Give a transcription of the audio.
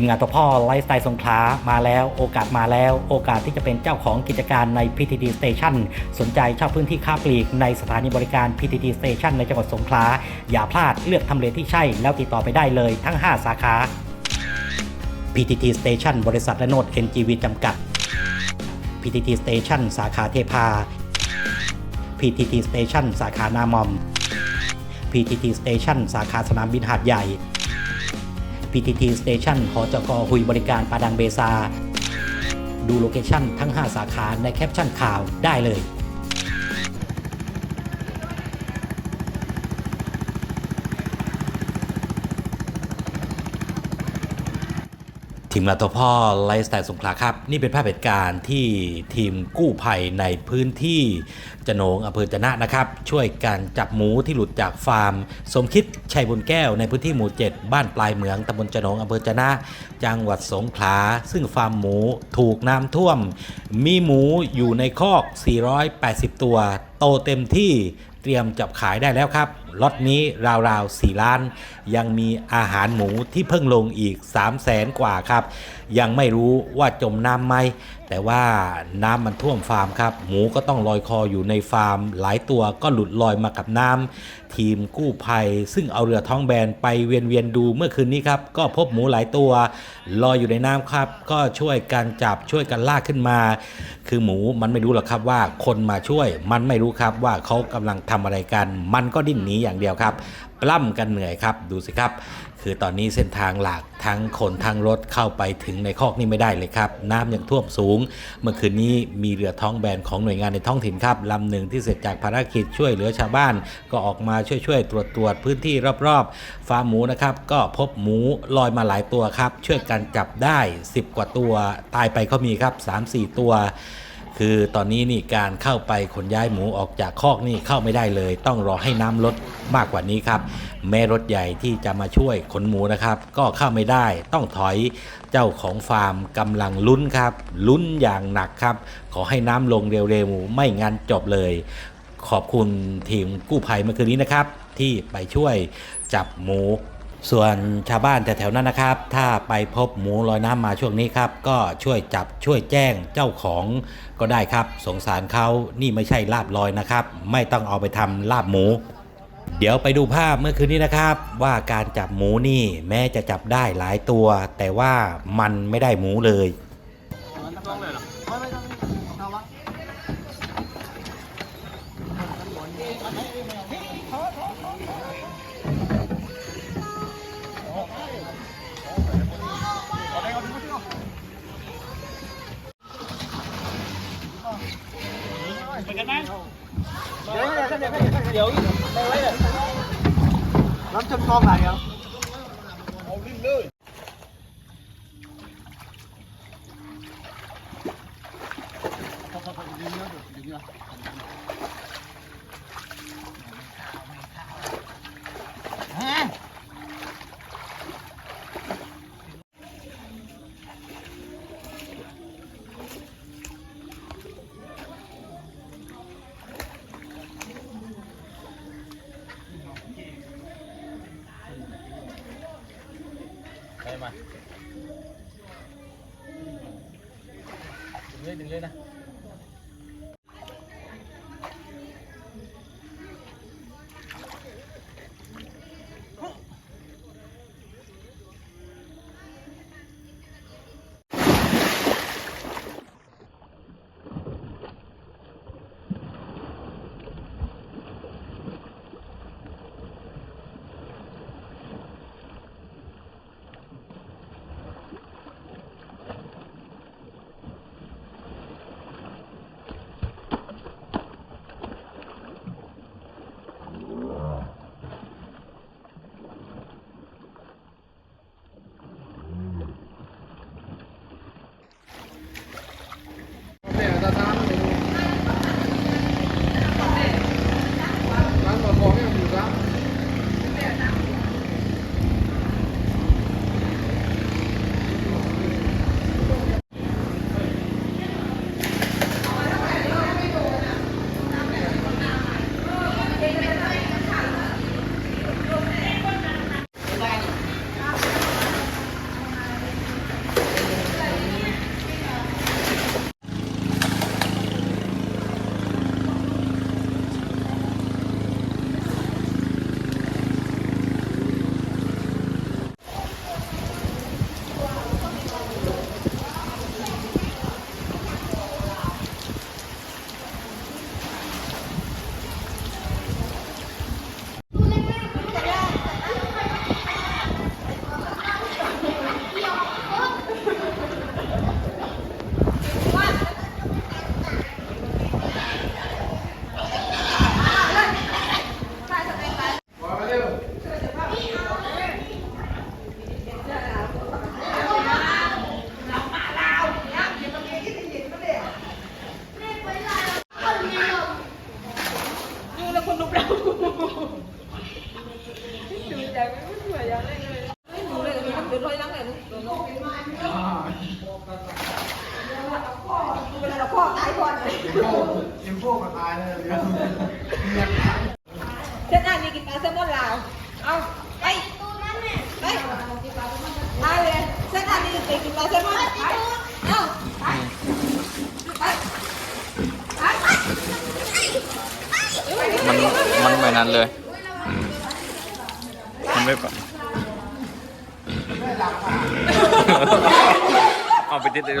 ทีมงานตัวพ่อไลฟ์สไตล์สงขลามาแล้วโอกาสมาแล้ว โอกาสที่จะเป็นเจ้าของกิจการใน PTT Station สนใจเช่าพื้นที่ค้าปลีกในสถานีบริการ PTT Station ในจังหวัดสงขลาอย่าพลาดเลือกทำเลที่ใช่ แล้วติดต่อไปได้เลยทั้ง 5 สาขา PTT Station บริษัทและโนด NGV จำกัด PTT Station สาขาเทพา PTT Station สาขานามอม PTT Station สาขาสนามบินหาดใหญ่ PTT Station หอจกหุยบริการปาดังเบซา ดูโลเคชั่นทั้ง 5 สาขาในแคปชั่นข่าวได้เลย มงาตัวพ่อไลฟ์สไตล์สงขลาครับ นี่เป็นภาพเหตุการณ์ที่ทีมกู้ภัยในพื้นที่จโหนงอำเภอจนะนะครับ ช่วยการจับหมูที่หลุดจากฟาร์ม สมคิดชัยบุญแก้วในพื้นที่หมู่ 7 บ้านปลายเหมืองตำบลจโหนงอำเภอจนะ จังหวัดสงขลาซึ่งฟาร์มหมูถูกน้ำท่วม มีหมูอยู่ในคอก 480 ตัว โตเต็มที่ เตรียมจับขายได้แล้วครับล็อตนี้ราวๆ 4 ล้าน ยังมีอาหารหมูที่เพิ่งลงอีก 3 0 0แสนกว่าครับ ยังไม่รู้ว่าจมน้ำไหม แต่ว่าน้ำมันท่วมฟาร์มครับ หมูก็ต้องลอยคออยู่ในฟาร์ม หลายตัวก็หลุดลอยมากับน้ำทีมกู้ภัย ซึ่งเอาเรือท้องแบนไปเวียนเวียนๆดูเมื่อคืนนี้ครับ ก็พบหมูหลายตัว ลอยอยู่ในน้ำครับ ก็ช่วยกันจับช่วยกันลากขึ้นมา คือหมูมันไม่รู้หรอกครับว่าคนมาช่วยมันไม่รู้ครับว่าเขากำลังทำอะไรกัน มันก็ดิ้นหนีอย่างเดียวครับ ปล้ำกันเหนื่อยครับ ดูสิครับ คือตอนนี้เส้นทางหลักทั้งคนทั้งรถเข้าไปถึงในคอกนี่ไม่ได้เลยครับ น้ำยังท่วมสูง เมื่อคืนนี้มีเรือท้องแบนของหน่วยงานในท้องถิ่นครับลำหนึ่งที่เสร็จจากภารกิจช่วยเหลือชาวบ้าน ก็ออกมาช่วยๆตรวจตรวจพื้นที่รอบๆฟาร์มหมูนะครับ ก็พบหมูลอยมาหลายตัวครับ ช่วยกันจับได้ 10 กว่าตัว ตายไปก็มีครับ 3-4 ตัว คือตอนนี้นี่การเข้าไปขนย้ายหมูออกจากคอกนี่เข้าไม่ได้เลย ต้องรอให้น้ำลดมากกว่านี้ครับแม่รถใหญ่ที่จะมาช่วยขนหมูนะครับ ก็เข้าไม่ได้ต้องถอยเจ้าของฟาร์มกำลังลุ้นครับลุ้นอย่างหนักครับ ขอให้น้ำลงเร็วๆไม่งั้นจบเลย ขอบคุณทีมกู้ภัยเมื่อคืนนี้นะครับ ที่ไปช่วยจับหมู ส่วนชาวบ้านแถวๆนั้นนะครับ ถ้าไปพบหมูลอยน้ำมาช่วงนี้ครับ ก็ช่วยจับช่วยแจ้งเจ้าของก็ได้ครับ สงสารเขานี่ไม่ใช่ลาบลอยนะครับ ไม่ต้องเอาไปทำลาบหมู เดี๋ยวไปดูภาพเมื่อคืนนี้นะครับ ว่าการจับหมูนี่แม้จะจับได้หลายตัว แต่ว่ามันไม่ได้หมูเลย đây mà. Đứng lên đứng lên nào. เอ็มโป้มาตายเลยเดี๋ยวเส้นอันนี้กินปลาแซลมอนลาว เอาไปไปเอาเลยเส้นอันนี้กินปลาแซลมอนไปเอาไปไปไปมันมันไม่นั้นเลย มันไม่ปะเอาไปติดเลย